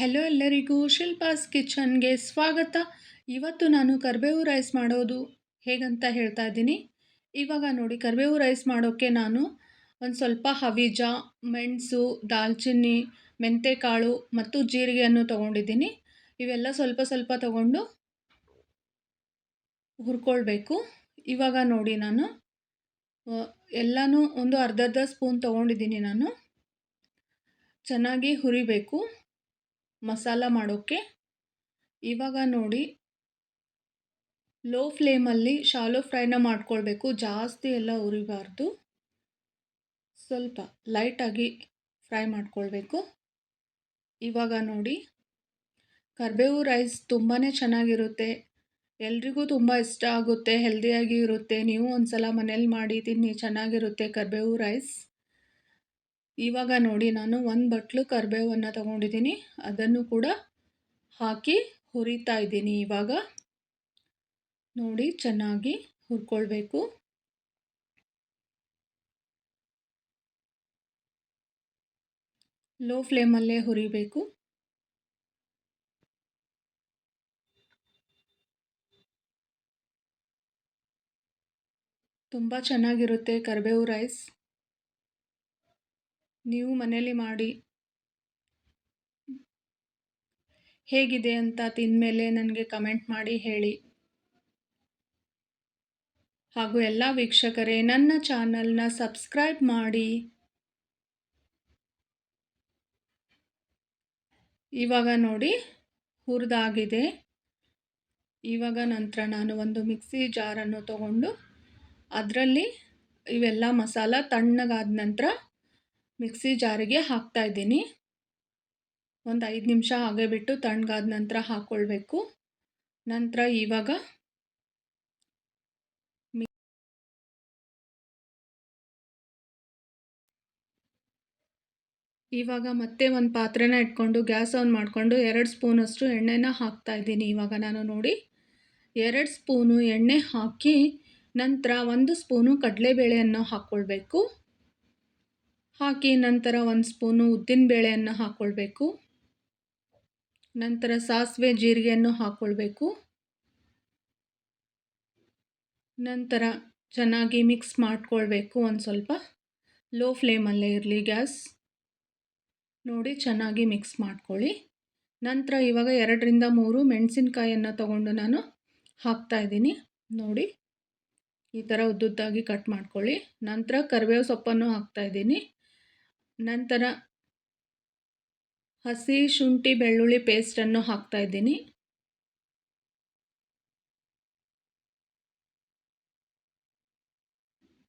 Hello ಎಲ್ಲರಿಗೂ ಶಿಲ್ಪಾಸ್ ಕಿಚನ್ಗೆ ಸ್ವಾಗತ. ಇವತ್ತು ನಾನು ಕರಿಬೇವು ರೈಸ್ ಮಾಡೋದು ಹೇಗಂತ ಹೇಳ್ತಾ ಇದ್ದೀನಿ. ಇವಾಗ ನೋಡಿ ಕರಿಬೇವು ರೈಸ್ ಮಾಡೋಕ್ಕೆ ನಾನು ಒಂದು ಸ್ವಲ್ಪ ಹವಿಜ, ಮೆಣಸು, ದಾಲ್ಚಿನ್ನಿ, ಮೆಂತೆಕಾಳು ಮತ್ತು ಜೀರಿಗೆಯನ್ನು ತೊಗೊಂಡಿದ್ದೀನಿ. ಇವೆಲ್ಲ ಸ್ವಲ್ಪ ಸ್ವಲ್ಪ ತಗೊಂಡು ಹುರ್ಕೊಳ್ಬೇಕು. ಇವಾಗ ನೋಡಿ ನಾನು ಎಲ್ಲನೂ ಒಂದು ಅರ್ಧ ಅರ್ಧ ಸ್ಪೂನ್ ತೊಗೊಂಡಿದ್ದೀನಿ ನಾನು. ಚೆನ್ನಾಗಿ ಹುರಿಬೇಕು. ಮಸಾಲ ಮಾಡೋಕ್ಕೆ ಇವಾಗ ನೋಡಿ ಲೋ ಫ್ಲೇಮಲ್ಲಿ ಶಾಲೋ ಫ್ರೈನ ಮಾಡ್ಕೊಳ್ಬೇಕು. ಜಾಸ್ತಿ ಎಲ್ಲ ಉರಿಬಾರ್ದು. ಸ್ವಲ್ಪ ಲೈಟಾಗಿ ಫ್ರೈ ಮಾಡ್ಕೊಳ್ಬೇಕು. ಇವಾಗ ನೋಡಿ, ಕರ್ಬೇವು ರೈಸ್ ತುಂಬಾ ಚೆನ್ನಾಗಿರುತ್ತೆ. ಎಲ್ರಿಗೂ ತುಂಬ ಇಷ್ಟ ಆಗುತ್ತೆ ಹೆಲ್ದಿಯಾಗಿ ಇರುತ್ತೆ. ನೀವು ಒಂದು ಸಲ ಮನೇಲಿ ಮಾಡಿ ತಿನ್ನಿ, ಚೆನ್ನಾಗಿರುತ್ತೆ ಕರ್ಬೇವು ರೈಸ್ ಇವಾಗ ನೋಡಿ ನಾನು ಒಂದು ಬಟ್ಲು ಕರಿಬೇವನ್ನು ತಗೊಂಡಿದ್ದೀನಿ. ಅದನ್ನು ಕೂಡ ಹಾಕಿ ಹುರಿತಾ ಇದ್ದೀನಿ ಇವಾಗ. ನೋಡಿ ಚೆನ್ನಾಗಿ ಹುರ್ಕೊಳ್ಬೇಕು. ಲೋ ಫ್ಲೇಮಲ್ಲೇ ಹುರಿಬೇಕು. ತುಂಬ ಚೆನ್ನಾಗಿರುತ್ತೆ ಕರಿಬೇವು ರೈಸ್. ನೀವು ಮನೆಯಲ್ಲಿ ಮಾಡಿ. ಹೇಗಿದೆ ಅಂತ ತಿಂದಮೇಲೆ ನನಗೆ ಕಮೆಂಟ್ ಮಾಡಿ ಹೇಳಿ. ಹಾಗೂ ಎಲ್ಲ ವೀಕ್ಷಕರೇ, ನನ್ನ ಚಾನಲ್ನ ಸಬ್ಸ್ಕ್ರೈಬ್ ಮಾಡಿ. ಇವಾಗ ನೋಡಿ ಹುರಿದಾಗಿದೆ. ಇವಾಗ ನಂತರ ನಾನು ಒಂದು ಮಿಕ್ಸಿ ಜಾರನ್ನು ತಗೊಂಡು, ಅದರಲ್ಲಿ ಇವೆಲ್ಲ ಮಸಾಲ ತಣ್ಣಗಾದ ನಂತರ ಮಿಕ್ಸಿ ಜಾರಿಗೆ ಹಾಕ್ತಾ ಇದ್ದೀನಿ. ಒಂದು ಐದು ನಿಮಿಷ ಹಾಗೆ ಬಿಟ್ಟು ತಣ್ಣಗಾದ ನಂತರ ಹಾಕ್ಕೊಳ್ಬೇಕು ನಂತರ ಇವಾಗ ಇವಾಗ ಮತ್ತೆ ಒಂದು ಪಾತ್ರೆನ ಇಟ್ಕೊಂಡು ಗ್ಯಾಸ್ ಆನ್ ಮಾಡಿಕೊಂಡು ಎರಡು ಸ್ಪೂನಷ್ಟು ಎಣ್ಣೆನ ಹಾಕ್ತಾ ಇದ್ದೀನಿ ಇವಾಗ ನಾನು ನೋಡಿ. ಎರಡು ಸ್ಪೂನು ಎಣ್ಣೆ ಹಾಕಿ ನಂತರ ಒಂದು ಸ್ಪೂನು ಕಡಲೆಬೇಳೆಯನ್ನು ಹಾಕ್ಕೊಳ್ಬೇಕು ಹಾಕಿ ನಂತರ ಒಂದು ಸ್ಪೂನು ಬೇಳೆಯನ್ನು ಹಾಕ್ಕೊಳ್ಬೇಕು ನಂತರ ಸಾಸಿವೆ ಜೀರಿಗೆಯನ್ನು ಹಾಕ್ಕೊಳ್ಬೇಕು ನಂತರ ಚೆನ್ನಾಗಿ ಮಿಕ್ಸ್ ಮಾಡ್ಕೊಳ್ಬೇಕು ಒಂದು ಸ್ವಲ್ಪ. ಲೋ ಫ್ಲೇಮಲ್ಲೇ ಇರಲಿ ಗ್ಯಾಸ್. ನೋಡಿ ಚೆನ್ನಾಗಿ ಮಿಕ್ಸ್ ಮಾಡ್ಕೊಳ್ಳಿ. ನಂತರ ಇವಾಗ ಎರಡರಿಂದ ಮೂರು ಮೆಣಸಿನ್ಕಾಯನ್ನು ತಗೊಂಡು ನಾನು ಹಾಕ್ತಾಯಿದ್ದೀನಿ ನೋಡಿ, ಈ ಥರ ಉದ್ದುದ್ದಾಗಿ ಕಟ್ ಮಾಡ್ಕೊಳ್ಳಿ. ನಂತರ ಕರಿಬೇವು ಸೊಪ್ಪನ್ನು ಹಾಕ್ತಾಯಿದ್ದೀನಿ ನಂತರ ಹಸಿ ಶುಂಠಿ ಬೆಳ್ಳುಳ್ಳಿ ಪೇಸ್ಟನ್ನು ಹಾಕ್ತಾ ಇದ್ದೀನಿ.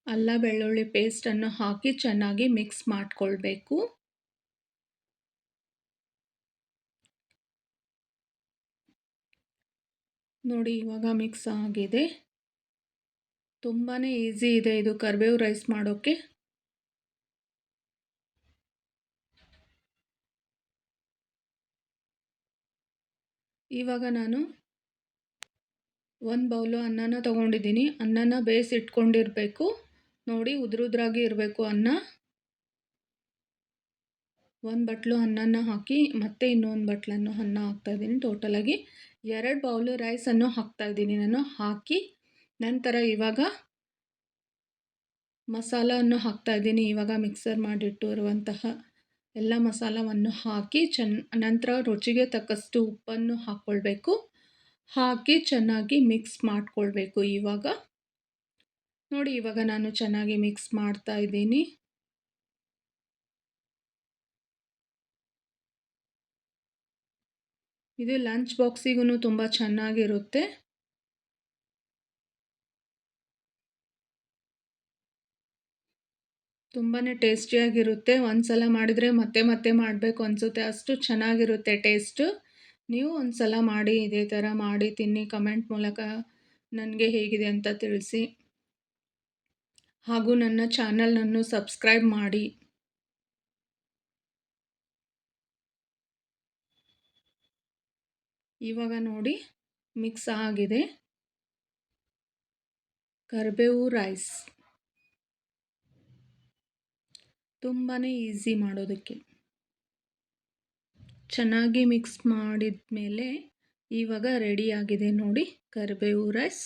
ಅಲ್ಲ ಬೆಳ್ಳುಳ್ಳಿ ಪೇಸ್ಟನ್ನು ಹಾಕಿ ಚೆನ್ನಾಗಿ ಮಿಕ್ಸ್ ಮಾಡಿಕೊಳ್ಬೇಕು. ನೋಡಿ ಇವಾಗ ಮಿಕ್ಸ್ ಆಗಿದೆ. ತುಂಬಾ ಈಸಿ ಇದೆ ಇದು ಕರಿಬೇವು ರೈಸ್ ಮಾಡೋಕ್ಕೆ. ಇವಾಗ ನಾನು ಒಂದು ಬೌಲು ಅನ್ನನ ತೊಗೊಂಡಿದ್ದೀನಿ. ಅನ್ನನ ಬೇಯಿಸಿಟ್ಕೊಂಡಿರಬೇಕು ನೋಡಿ, ಉದುರುದ್ರಾಗಿ ಇರಬೇಕು ಅನ್ನ. ಒಂದು ಬಟ್ಲು ಅನ್ನನ ಹಾಕಿ, ಮತ್ತೆ ಇನ್ನೊಂದು ಬಟ್ಲನ್ನು ಅನ್ನ ಹಾಕ್ತಾಯಿದ್ದೀನಿ ಟೋಟಲಾಗಿ ಎರಡು ಬೌಲು ರೈಸನ್ನು ಹಾಕ್ತಾಯಿದ್ದೀನಿ ನಾನು. ಹಾಕಿ, ನಂತರ ಇವಾಗ ಮಸಾಲವನ್ನು ಹಾಕ್ತಾಯಿದ್ದೀನಿ ಇವಾಗ ಮಿಕ್ಸರ್ ಮಾಡಿಟ್ಟಿರುವಂತಹ ಎಲ್ಲ ಮಸಾಲವನ್ನು ಹಾಕಿ ಚೆನ್ನ ನಂತರ ರುಚಿಗೆ ತಕ್ಕಷ್ಟು ಉಪ್ಪನ್ನು ಹಾಕ್ಕೊಳ್ಬೇಕು. ಹಾಕಿ ಚೆನ್ನಾಗಿ ಮಿಕ್ಸ್ ಮಾಡಿಕೊಳ್ಬೇಕು ಇವಾಗ. ನೋಡಿ, ಇವಾಗ ನಾನು ಚೆನ್ನಾಗಿ ಮಿಕ್ಸ್ ಮಾಡ್ತಾ ಇದ್ದೀನಿ. ಇದು ಲಂಚ್ ಬಾಕ್ಸಿಗೂ ತುಂಬ ಚೆನ್ನಾಗಿರುತ್ತೆ. ತುಂಬಾ ಟೇಸ್ಟಿಯಾಗಿರುತ್ತೆ ಒಂದು ಸಲ ಮಾಡಿದರೆ ಮತ್ತೆ ಮತ್ತೆ ಮಾಡಬೇಕು ಅನಿಸುತ್ತೆ. ಅಷ್ಟು ಚೆನ್ನಾಗಿರುತ್ತೆ ಟೇಸ್ಟು ನೀವು ಒಂದು ಸಲ ಮಾಡಿ, ಇದೇ ಥರ ಮಾಡಿ ತಿನ್ನಿ. ಕಮೆಂಟ್ ಮೂಲಕ ನನಗೆ ಹೇಗಿದೆ ಅಂತ ತಿಳಿಸಿ. ಹಾಗೂ ನನ್ನ ಚಾನಲನ್ನು ಸಬ್ಸ್ಕ್ರೈಬ್ ಮಾಡಿ. ಇವಾಗ ನೋಡಿ ಮಿಕ್ಸ್ ಆಗಿದೆ. ಕರಿಬೇವು ರೈಸ್ ತುಂಬಾ ಈಸಿ ಮಾಡೋದಕ್ಕೆ. ಚೆನ್ನಾಗಿ ಮಿಕ್ಸ್ ಮಾಡಿದ ಮೇಲೆ ಇವಾಗ ರೆಡಿಯಾಗಿದೆ ನೋಡಿ ಕರಿಬೇವು ರೈಸ್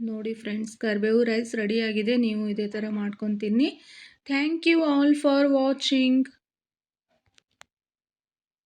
ನೋಡಿ ಫ್ರೆಂಡ್ಸ್ ಕರಿಬೇವು ರೈಸ್ ರೆಡಿಯಾಗಿದೆ ನೀವು ಇದೇ ಥರ ಮಾಡ್ಕೊಂಡು ತಿನ್ನಿ thank you all for watching